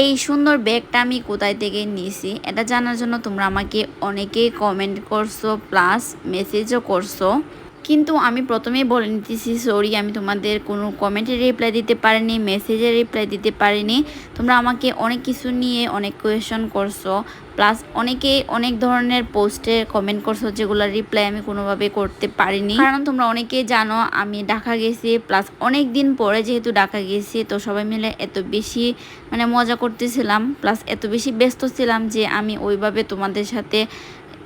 এই সুন্দর ব্যাগটা আমি কোথায় থেকে নিয়েছি এটা জানার জন্য তোমরা আমাকে অনেকেই কমেন্ট করছ প্লাস মেসেজও করছ। কিন্তু আমি প্রথমেই বলে নিতেছি সরি আমি তোমাদের কোনো কমেন্টের রিপ্লাই দিতে পারিনি মেসেজের রিপ্লাই দিতে পারিনি। তোমরা আমাকে অনেক কিছু নিয়ে অনেক কোয়েশন করছ। প্লাস অনেকে অনেক ধরনের পোস্টে কমেন্ট করছ যেগুলো রিপ্লাই আমি কোনোভাবে করতে পারিনি। কারণ তোমরা অনেকে জানো, আমি ঢাকা গেছি, প্লাস অনেক দিন পরে যেহেতু ঢাকা গেছি, তো সবাই মিলে এত বেশি মানে মজা করতেছিলাম, প্লাস এত বেশি ব্যস্ত ছিলাম যে আমি ওইভাবে তোমাদের সাথে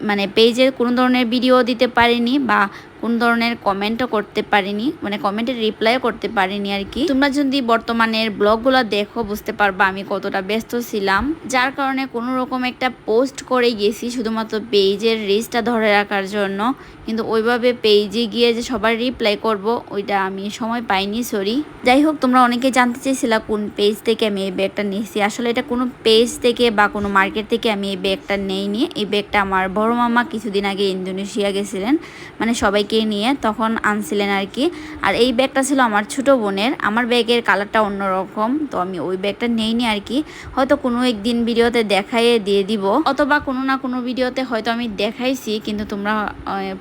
মানে পেজে কোনো ধরনের ভিডিও দিতে পারিনি বা কোন ধরনের কমেন্টও করতে পারিনি মানে কমেন্টের রিপ্লাইও করতে পারিনি আর কি। তোমরা যদি বর্তমানের ব্লগগুলো দেখো, বুঝতে পারবা আমি কতটা ব্যস্ত ছিলাম। যার কারণে কোনো রকম একটা পোস্ট করে গেছি শুধুমাত্র পেজের রিচটা ধরে রাখার জন্য। কিন্তু ওইভাবে পেজে গিয়ে যে সবার রিপ্লাই করব, ওইটা আমি সময় পাইনি সরি যাই হোক, তোমরা অনেকে জানতে চেয়েছিলা কোন পেজ থেকে আমি এই ব্যাগটা নিয়েছি। আসলে এটা কোনো পেজ থেকে বা কোনো মার্কেট থেকে আমি এই ব্যাগটা নেইনি। এই ব্যাগটা আমার বড় মামা কিছুদিন আগে ইন্দোনেশিয়া গেছিলেন। মানে সবাইকে নিয়ে তখন আনছিলেন আর কি। আর এই ব্যাগটা ছিল আমার ছোট বোনের। আমার ব্যাগের কালারটা অন্যরকম। তো আমি ওই ব্যাগটা নেইনি আর কি। হয়তো কোনো একদিন ভিডিওতে দেখাইয়ে দিয়ে দিব। অথবা কোনো না কোনো ভিডিওতে হয়তো আমি দেখাইছি। কিন্তু তোমরা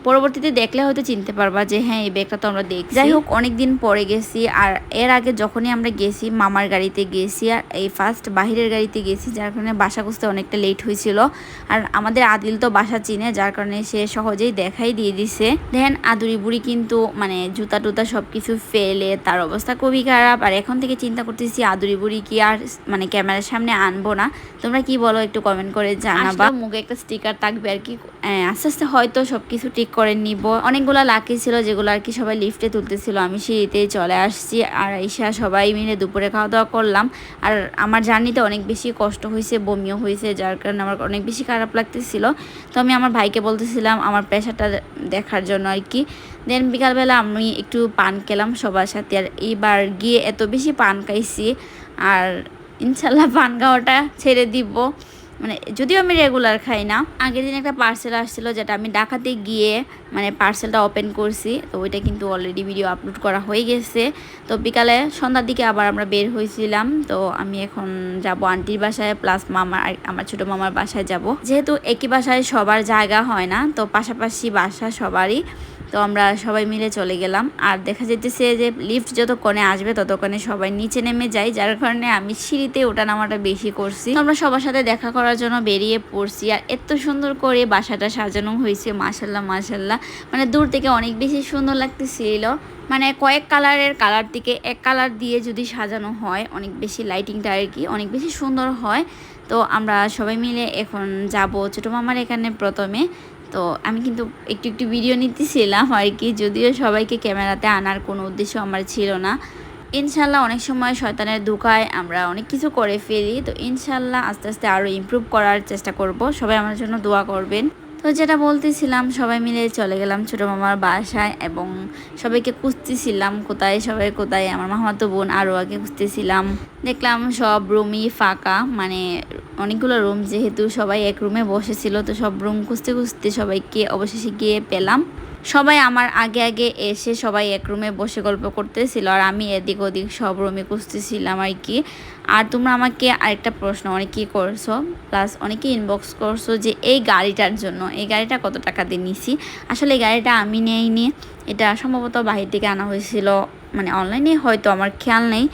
পরবর্তীতে দেখলে হয়তো চিনতে পারবা যে হ্যাঁ এই ব্যাগটা তো আমরা দেখি যাই হোক অনেক দিন পরে গেছি। আর এর আগে যখনই আমরা গেছি, মামার গাড়িতে গেছি। আর এই ফার্স্ট বাহিরের গাড়িতে গেছি, যার কারণে বাসা খুঁজতে অনেকটা লেট হয়েছিল। আর আমাদের আদিল তো বাসা চিনে, যার কারণে সে সহজেই দেখাই দিয়ে দিছে। দেন আদুরি বুড়ি কিন্তু মানে জুতা টুতা সব কিছু ফেলে তার অবস্থা খুবই খারাপ। আর এখন থেকে চিন্তা করতেছি আদুরি বুড়ি কি আর মানে ক্যামেরার সামনে আনব না। তোমরা কি বলো একটু কমেন্ট করে জানাবা। মুখে একটা স্টিকার থাকবে আর কি। আস্তে আস্তে হয়তো সব কিছু ঠিক করে নিব। অনেকগুলো লাকি ছিল যেগুলো আর কি সবাই লিফটে তুলতেছিল। আমি সিঁড়িতে চলে আসছি আর ঈশা সবাই মিলে দুপুরে খাওয়া দাওয়া করলাম। আর আমার জার্নিতে অনেক বেশি কষ্ট হয়েছে বমিও হয়েছে যার কারণে আমার অনেক বেশি খারাপ লাগতেছিল। তো আমি আমার ভাইকে বলতেছিলাম আমার প্রেশারটা দেখার জন্য আর কি। দেন বিকালবেলা আমি একটু পান খেলাম সবার সাথে আর এইবার গিয়ে এত বেশি পান খাইছি আর ইনশাল্লাহ পান খাওয়াটা ছেড়ে দিব। মানে যদিও আমি রেগুলার খাই না। আগের দিন একটা পার্সেল আসছিল যেটা আমি ডাকাতে গিয়ে মানে পার্সেলটা ওপেন করছি, তো ওইটা কিন্তু অলরেডি ভিডিও আপলোড করা হয়ে গেছে। তো বিকালে সন্ধ্যার দিকে আবার আমরা বের হয়েছিলাম, তো আমি এখন যাব আন্টির বাসায় প্লাস মামার আমার ছোটো মামার বাসায় যাব। যেহেতু একই বাসায় সবার জায়গা হয় না, তো পাশাপাশি বাসা সবারই। তো আমরা সবাই মিলে চলে গেলাম। আর দেখা যেতেছে যে লিফট যতক্ষণে আসবে ততক্ষণে সবাই নিচে নেমে যাই যার কারণে আমি সিঁড়িতে ওটা নামাটা বেশি করছি। আমরা সবার সাথে দেখা করার জন্য বেরিয়ে পড়ছি। আর এত সুন্দর করে বাসাটা সাজানো হয়েছে মাসাল্লাহ মাসাল্লাহ মানে দূর থেকে অনেক বেশি সুন্দর লাগতেছিল। মানে কয়েক কালারের কালার থেকে এক কালার দিয়ে যদি সাজানো হয়, অনেক বেশি লাইটিংটা আর কি অনেক বেশি সুন্দর হয়। তো আমরা সবাই মিলে এখন যাব ছোটো মামার এখানে প্রথমে। তো আমি কিন্তু একটু একটু ভিডিও নিতেছিলাম আর কি, যদিও সবাইকে ক্যামেরাতে আনার কোনো উদ্দেশ্য আমার ছিল না। ইনশাল্লাহ অনেক সময় শয়তানের ধোকায় আমরা অনেক কিছু করে ফেলি, তো ইনশাল্লাহ আস্তে আস্তে আরও ইম্প্রুভ করার চেষ্টা করব। সবাই আমার জন্য দোয়া করবেন। তো যেটা বলতেছিলাম, সবাই মিলে চলে গেলাম ছোটো মামার বাসায় এবং সবাইকে খুঁজতেছিলাম কোথায়, সবাই কোথায়, আমার মামাতো বোন আরও আগে খুঁজতেছিলাম। দেখলাম সব রুমই ফাঁকা মানে অনেকগুলো রুম যেহেতু সবাই এক রুমে বসেছিল, তো সব রুম খুঁজতে খুঁজতে সবাইকে অবশেষে গিয়ে পেলাম। সবাই আমার আগে আগে এসে সবাই এক রুমে বসে গল্প করতেছিল আর আমি এদিক ওদিক সব রুমে খুঁজতেছিলাম আর কি। আর তোমরা আমাকে আরেকটা প্রশ্ন অনেকেই করছ? প্লাস অনেকে ইনবক্স করছ যে এই গাড়িটার জন্য, এই গাড়িটা কত টাকা দিয়ে নিছি? আসলে এই গাড়িটা আমি নেইনি, এটা সম্ভবত বাহির থেকে আনা হয়েছিল মানে অনলাইনে হয়তো আমার খেয়াল নেই।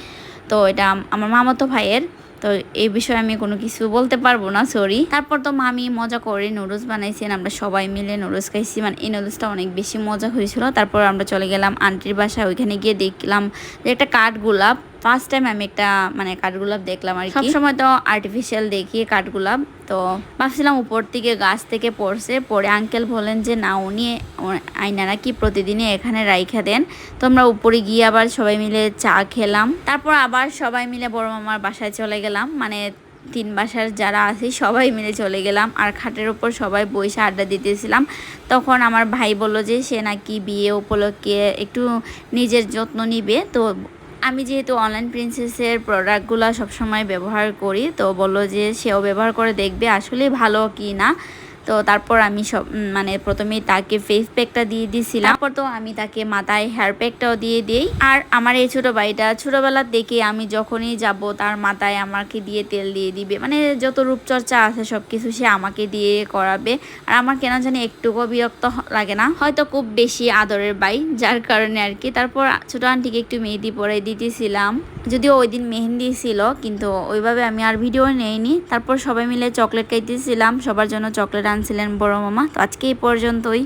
তো এটা আমার মামাতো ভাইয়ের তো এই বিষয়ে আমি কোনো কিছু বলতে পারব না সরি তারপর তো মামি মজা করে নুডলস বানাইছেন, আমরা সবাই মিলে নুডলস খাইছি। মানে এই নুডলসটা অনেক বেশি মজা হয়েছিল। তারপর আমরা চলে গেলাম আন্টির বাসায়, ওইখানে গিয়ে দেখলাম যে একটা কাঠ গোলাপ ফার্স্ট টাইম আমি একটা মানে কাঠগোলাপ দেখলাম আর সবসময় তো আর্টিফিশিয়াল দেখি কাঠগোলাপ তো ভাবছিলাম উপর থেকে গাছ থেকে পড়ছে পরে আঙ্কেল বলেন যে না উনি আইনারা কি প্রতিদিনই এখানে রাইখা দেন। তো আমরা উপরে গিয়ে আবার সবাই মিলে চা খেলাম। তারপর আবার সবাই মিলে বড় মামার বাসায় চলে গেলাম। মানে তিন বাসার যারা আছে সবাই মিলে চলে গেলাম। আর খাটের ওপর সবাই বসে আড্ডা দিতেছিলাম। তখন আমার ভাই বলল যে সে নাকি বিয়ে উপলক্ষে একটু নিজের যত্ন নিবে। তো আমি যেহেতু অনলাইন প্রিন্সেসের প্রোডাক্টগুলো সবসময় ব্যবহার করি, তো বলল যে সেও ব্যবহার করে দেখবে আসলে ভালো কি না তো তারপর আমি সব মানে প্রথমে তাকে ফেস প্যাকটা দিয়ে দিয়েছিলাম। তারপর তো আমি তাকে মাথায় হেয়ার প্যাকটাও দিয়ে দিই। আর আমার এই ছোট ভাইটা ছোটবেলার দেখে আমি যখনই যাব, তার মাথায় আমাকে দিয়ে তেল দিয়ে দিবে। মানে যত রূপচর্চা আছে সব কিছু সে আমাকে দিয়ে করাবে। আর আমার কেন জানি একটুকু বিরক্ত লাগে না। হয়তো খুব বেশি আদরের বাই যার কারণে আর কি। তারপর ছোট আন্টিকে একটু মেহেদি পরে দিতেছিলাম। যদিও ওই দিন মেহেন্দি ছিল, কিন্তু ওইভাবে আমি আর ভিডিও নেইনি। তারপর সবাই মিলে চকলেট খাইতেছিলাম। সবার জন্য চকলেট আনছিলেন বড় মামা তো আজকে এই পর্যন্তই।